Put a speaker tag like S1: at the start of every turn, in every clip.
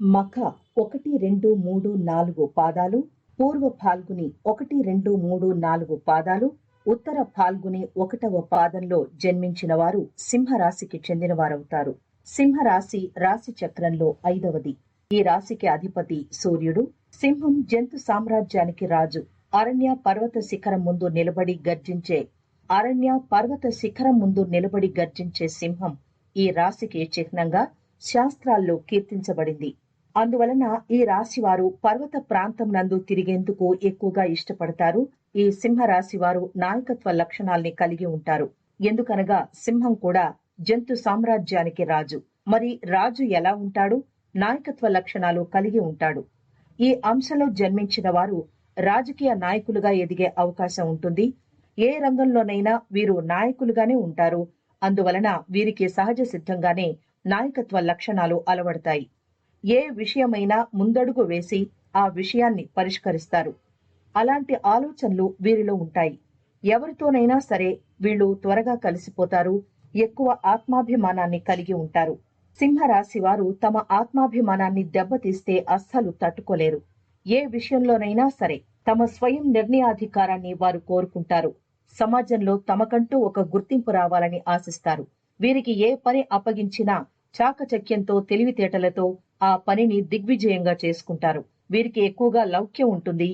S1: మఖ ఒకటి రెండు మూడు నాలుగు పాదాలు పూర్వ ఫాల్గుని ఒకటి రెండు మూడు నాలుగు పాదాలు ఉత్తర ఫాల్గుని ఒకటవ పాదంలో జన్మించిన వారు సింహరాశికి చెందినవారవుతారు. సింహరాశి రాశి చక్రంలో ఐదవది. ఈ రాశికి అధిపతి సూర్యుడు. సింహం జంతు సామ్రాజ్యానికి రాజు. అరణ్య పర్వత శిఖరం ముందు నిలబడి గర్జించే అరణ్య పర్వత శిఖరం ముందు నిలబడి గర్జించే సింహం ఈ రాశికి చిహ్నంగా శాస్త్రాల్లో కీర్తించబడింది. అందువలన ఈ రాశి వారు పర్వత ప్రాంతం నందు తిరిగేందుకు ఎక్కువగా ఇష్టపడతారు. ఈ సింహ వారు నాయకత్వ లక్షణాల్ని కలిగి ఉంటారు. ఎందుకనగా సింహం కూడా జంతు సామ్రాజ్యానికి రాజు. మరి రాజు ఎలా ఉంటాడు? నాయకత్వ లక్షణాలు కలిగి ఉంటాడు. ఈ అంశంలో జన్మించిన వారు రాజకీయ నాయకులుగా ఎదిగే అవకాశం ఉంటుంది. ఏ రంగంలోనైనా వీరు నాయకులుగానే ఉంటారు. అందువలన వీరికి సహజ సిద్ధంగానే నాయకత్వ లక్షణాలు అలవడతాయి. ఏ విషయమైనా ముందడుగు వేసి ఆ విషయాన్ని పరిష్కరిస్తారు. అలాంటి ఆలోచనలు వీరిలో ఉంటాయి. ఎవరితోనైనా సరే వీళ్ళు త్వరగా కలిసిపోతారు ఎక్కువ ఆత్మాభిమానాన్ని కలిగి ఉంటారు. సింహరాశి వారు తమ ఆత్మాభిమానాన్ని దెబ్బతీస్తే అస్సలు తట్టుకోలేరు. ఏ విషయంలోనైనా సరే తమ స్వయం నిర్ణయాధికారాన్ని వారు కోరుకుంటారు. సమాజంలో తమకంటూ ఒక గుర్తింపు రావాలని ఆశిస్తారు. వీరికి ఏ పని అప్పగించినా చాకచక్యంతో తెలివితేటలతో ఆ పనిని దిగ్విజయంగా చేసుకుంటారు. వీరికి ఎక్కువగా లౌక్యం ఉంటుంది.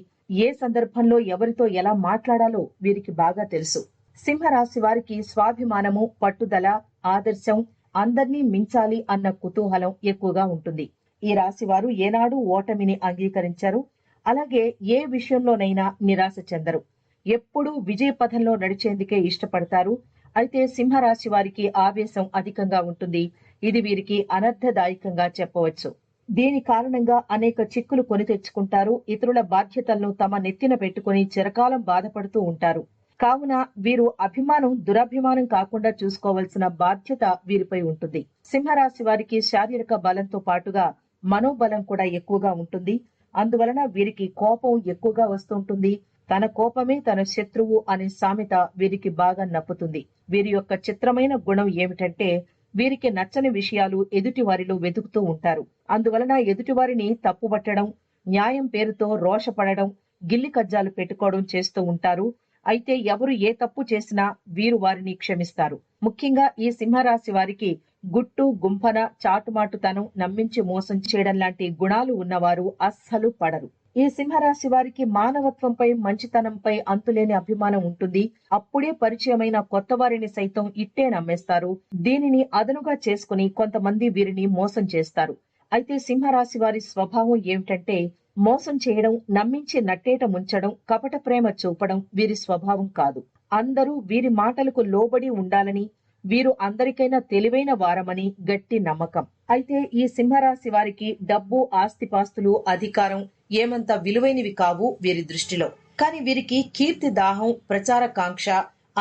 S1: ఏ సందర్భంలో ఎవరితో ఎలా మాట్లాడాలో వీరికి బాగా తెలుసు. సింహరాశి వారికి స్వాభిమానము పట్టుదల ఆదర్శం అందర్నీ మించాలి అన్న కుతూహలం ఎక్కువగా ఉంటుంది. ఈ రాశి వారు ఏనాడు ఓటమిని అంగీకరించారు. అలాగే ఏ విషయంలోనైనా నిరాశ చెందరు. ఎప్పుడూ విజయ పథంలో నడిచేందుకే ఇష్టపడతారు. అయితే సింహరాశి వారికి ఆవేశం అధికంగా ఉంటుంది. ఇది వీరికి అనర్థదాయకంగా చెప్పవచ్చు. దీని కారణంగా అనేక చిక్కులు కొని తెచ్చుకుంటారు. ఇతరుల బాధ్యతలను తమ నెత్తిన పెట్టుకుని చిరకాలం బాధపడుతూ ఉంటారు. కావున వీరు అభిమానం దురభిమానం కాకుండా చూసుకోవాల్సిన బాధ్యత వీరిపై ఉంటుంది. సింహరాశి వారికి శారీరక బలంతో పాటుగా మనోబలం కూడా ఎక్కువగా ఉంటుంది. అందువలన వీరికి కోపం ఎక్కువగా వస్తుంటుంది తన కోపమే తన శత్రువు అనే సామెత వీరికి బాగా నప్పుతుంది. వీరి యొక్క చిత్రమైన గుణం ఏమిటంటే వీరికి నచ్చని విషయాలు ఎదుటి వారిలో వెతుకుతూ ఉంటారు. అందువలన ఎదుటివారిని తప్పుబట్టడం న్యాయం పేరుతో రోషపడడం గిల్లి కజ్జాలు పెట్టుకోవడం చేస్తూ ఉంటారు. అయితే ఎవరు ఏ తప్పు చేసినా వీరు వారిని క్షమిస్తారు. ముఖ్యంగా ఈ సింహరాశి వారికి గుట్టు గుంపన చాటుమాటుతనం నమ్మించి మోసం చేయడం లాంటి గుణాలు ఉన్నవారు అస్సలు పడరు. ఈ సింహరాశి వారికి మానవత్వంపై మంచితనంపై అంతులేని అభిమానం ఉంటుంది. అప్పుడే పరిచయమైన కొత్త వారిని సైతం ఇట్టే నమ్మేస్తారు. దీనిని అదనుగా చేసుకుని కొంతమంది వీరిని మోసం చేస్తారు. అయితే సింహరాశి వారి స్వభావం ఏమిటంటే మోసం చేయడం నమ్మించి నట్టేట ముంచడం కపట ప్రేమ చూపడం వీరి స్వభావం కాదు. అందరూ వీరి మాటలకు లోబడి ఉండాలని వీరు అందరికైనా తెలివైన వారమని గట్టి నమ్మకం. అయితే ఈ సింహరాశి వారికి డబ్బు ఆస్తిపాస్తులు అధికారం ఏమంత విలువైనవి కావు వీరి దృష్టిలో. కానీ వీరికి కీర్తి దాహం ప్రచారకాంక్ష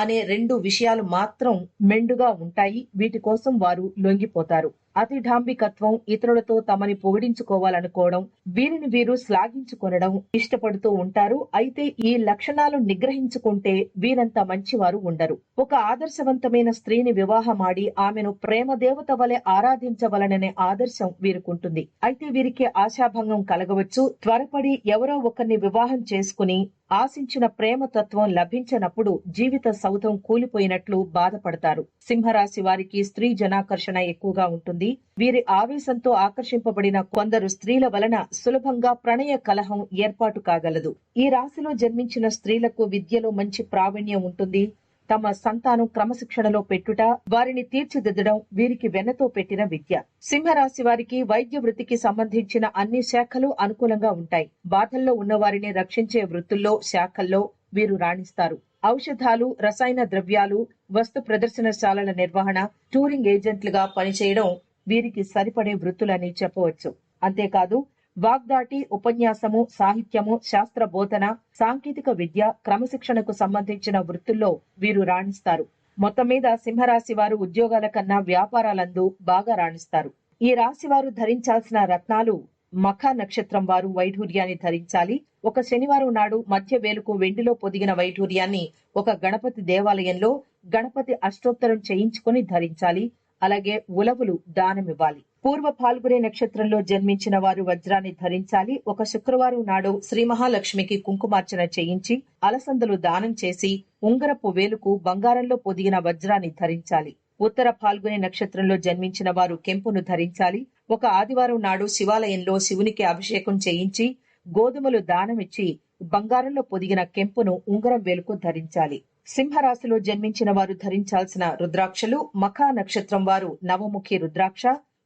S1: అనే రెండు విషయాలు మాత్రం మెండుగా ఉంటాయి. వీటి కోసం వారు లొంగిపోతారు. అతిఢాంబికత్వం ఇతరులతో తమని పొగిడించుకోవాలనుకోవడం వీరిని వీరు శ్లాఘించుకొనడం ఇష్టపడుతూ ఉంటారు. అయితే ఈ లక్షణాలు నిగ్రహించుకుంటే వీరంత మంచివారు ఉండరు. ఒక ఆదర్శవంతమైన స్త్రీని వివాహమాడి ఆమెను ప్రేమ దేవత వలె ఆరాధించవలననే ఆదర్శం వీరుకుంటుంది. అయితే వీరికి ఆశాభంగం కలగవచ్చు. త్వరపడి ఎవరో ఒకరిని వివాహం చేసుకుని ఆశించిన ప్రేమ తత్వం లభించనప్పుడు జీవిత సౌధం కూలిపోయినట్లు బాధపడతారు. సింహరాశి వారికి స్త్రీ జనాకర్షణ ఎక్కువగా ఉంటుంది. వీరి ఆవేశంతో ఆకర్షింపబడిన కొందరు స్త్రీల వలన సులభంగా ప్రణయ కలహం ఏర్పాటు కాగలదు. ఈ రాశిలో జన్మించిన స్త్రీలకు విద్యలో మంచి ప్రావీణ్యం ఉంటుంది. తమ సంతానం క్రమశిక్షణలో పెట్టుట వారిని తీర్చిదిద్దడం వీరికి వెన్నతో పెట్టిన విద్య. సింహరాశి వారికి వైద్య వృత్తికి సంబంధించిన అన్ని శాఖలు అనుకూలంగా ఉంటాయి. బాధల్లో ఉన్నవారిని రక్షించే వృత్తుల్లో శాఖల్లో వీరు రాణిస్తారు. ఔషధాలు రసాయన ద్రవ్యాలు వస్తు ప్రదర్శనశాలల నిర్వహణ టూరింగ్ ఏజెంట్లుగా పనిచేయడం వీరికి సరిపడే వృత్తులని చెప్పవచ్చు. అంతేకాదు వాగ్దాటి ఉపన్యాసము సాహిత్యము శాస్త్ర బోధన సాంకేతిక విద్య క్రమశిక్షణకు సంబంధించిన వృత్తుల్లో వీరు రాణిస్తారు. మొత్తం మీద సింహరాశి వారు ఉద్యోగాల కన్నా వ్యాపారాలందు బాగా రాణిస్తారు. ఈ రాశి వారు ధరించాల్సిన రత్నాలు మఖ నక్షత్రం వారు వైఢూర్యాన్ని ధరించాలి. ఒక శనివారం నాడు మధ్య వేలుకు వెండిలో పొదిగిన వైఢూర్యాన్ని ఒక గణపతి దేవాలయంలో గణపతి అష్టోత్తరం చేయించుకొని ధరించాలి. అలాగే ఉలవులు దానమివ్వాలి. పూర్వ పాల్గొనే నక్షత్రంలో జన్మించిన వారు వజ్రాన్ని ధరించాలి. ఒక శుక్రవారం నాడు శ్రీ మహాలక్ష్మికి కుంకుమార్చన చేయించి అలసందలు దానం చేసి ఉంగరపు వేలుకు బంగారంలో పొదిగిన వజ్రాన్ని ధరించాలి. ఉత్తర పాల్గొనే నక్షత్రంలో జన్మించిన వారు కెంపును ధరించాలి. ఒక ఆదివారం నాడు శివాలయంలో శివునికి అభిషేకం చేయించి గోధుమలు దానమిచ్చి బంగారంలో పొదిగిన కెంపును ఉంగరం వేలుకు ధరించాలి. సింహరాశిలో జన్మించిన వారు ధరించాల్సిన రుద్రాక్షలు మఖా నక్షత్రం వారు నవముఖి రుద్రాక్ష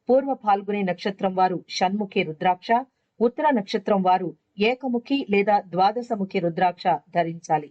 S1: పూర్వ పాల్గొనే నక్షత్రం వారు షణ్ముఖి రుద్రాక్ష ఉత్తర నక్షత్రం వారు ఏకముఖి లేదా ద్వాదశముఖి రుద్రాక్ష ధరించాలి.